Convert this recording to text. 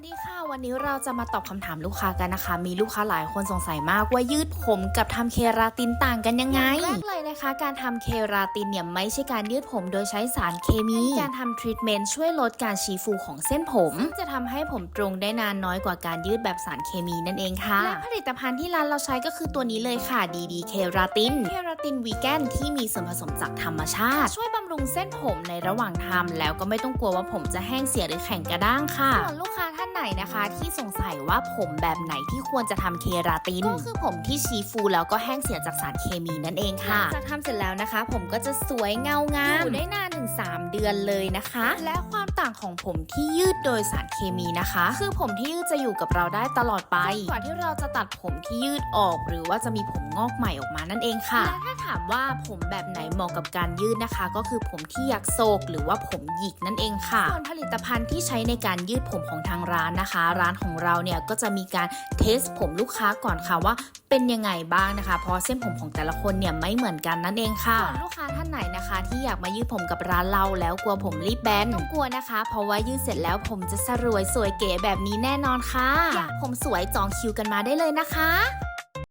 วัสดีค่ะ วันนี้เราจะมาตอบคำถามลูกค้ากันนะคะ มีลูกค้าหลายคนสงสัยมากว่ายืดผมกับทำเคราตินต่างกันยังไงแรกเลย นะคะ การทำเคราตินเนี่ยไม่ใช่การยืดผมโดยใช้สารเคมี การทำทรีทเมนต์ช่วยลดการชีฟูของเส้นผม จะทำให้ผมตรงได้นานน้อยกว่าการยืดแบบสารเคมีนั่นเองค่ะ และผลิตภัณฑ์ที่ร้านเราใช้ก็คือตัวนี้เลยค่ะ DD เคราติน เคราตินวีแกนที่มีส่วนผสมจากธรรมชาติ ช่วยบำรุงเส้นผมในระหว่างทำแล้วก็ไม่ต้องกลัวว่าผมจะแห้งเสียหรือแข็งกระด้างค่ะส่วนลูกค้าท่านไหนนะคะที่สงสัยว่าผมแบบไหนที่ควรจะทำเคราติน ก็คือผมที่ชีฟูแล้วก็แห้งเสียจากสารเคมีนั่นเองค่ะจากทำเสร็จแล้วนะคะ ผมก็จะสวยเงางามอยู่ได้นานถึง3เดือนเลยนะคะ และความต่างของผมที่ยืดโดยสารเคมีนะคะ คือผมที่ยืดจะอยู่กับเราได้ตลอดไปจนกว่าที่เราจะตัดผมที่ยืดออก หรือว่าจะมีผมงอกใหม่ออกมานั่นเองค่ะและถ้า ถามว่าผมแบบไหนเหมาะกับการยืดนะคะ ก็คือผมที่ยักโศกหรือว่าผมหยิกนั่นเองค่ะส่วนผลิตภัณฑ์ที่ใช้ในการยืดผมของทางร้านนะคะ ร้านของเราเนี่ยก็จะมีการเทสผมลูกค้าก่อนค่ะว่าเป็นยังไงบ้างนะคะ เพราะเส้นผมของแต่ละคนเนี่ยไม่เหมือนกันนั่นเองค่ะส่วนลูกค้าท่านไหนนะคะ ที่อยากมายืดผมกับร้านเราแล้วกลัวผมรีบแบนไม่ต้องกลัวนะคะ เพราะว่ายืดเสร็จแล้วผมจะสรวยสวยเก๋แบบนี้แน่นอนค่ะอยากผมสวยจองคิวกันมาได้เลยนะคะ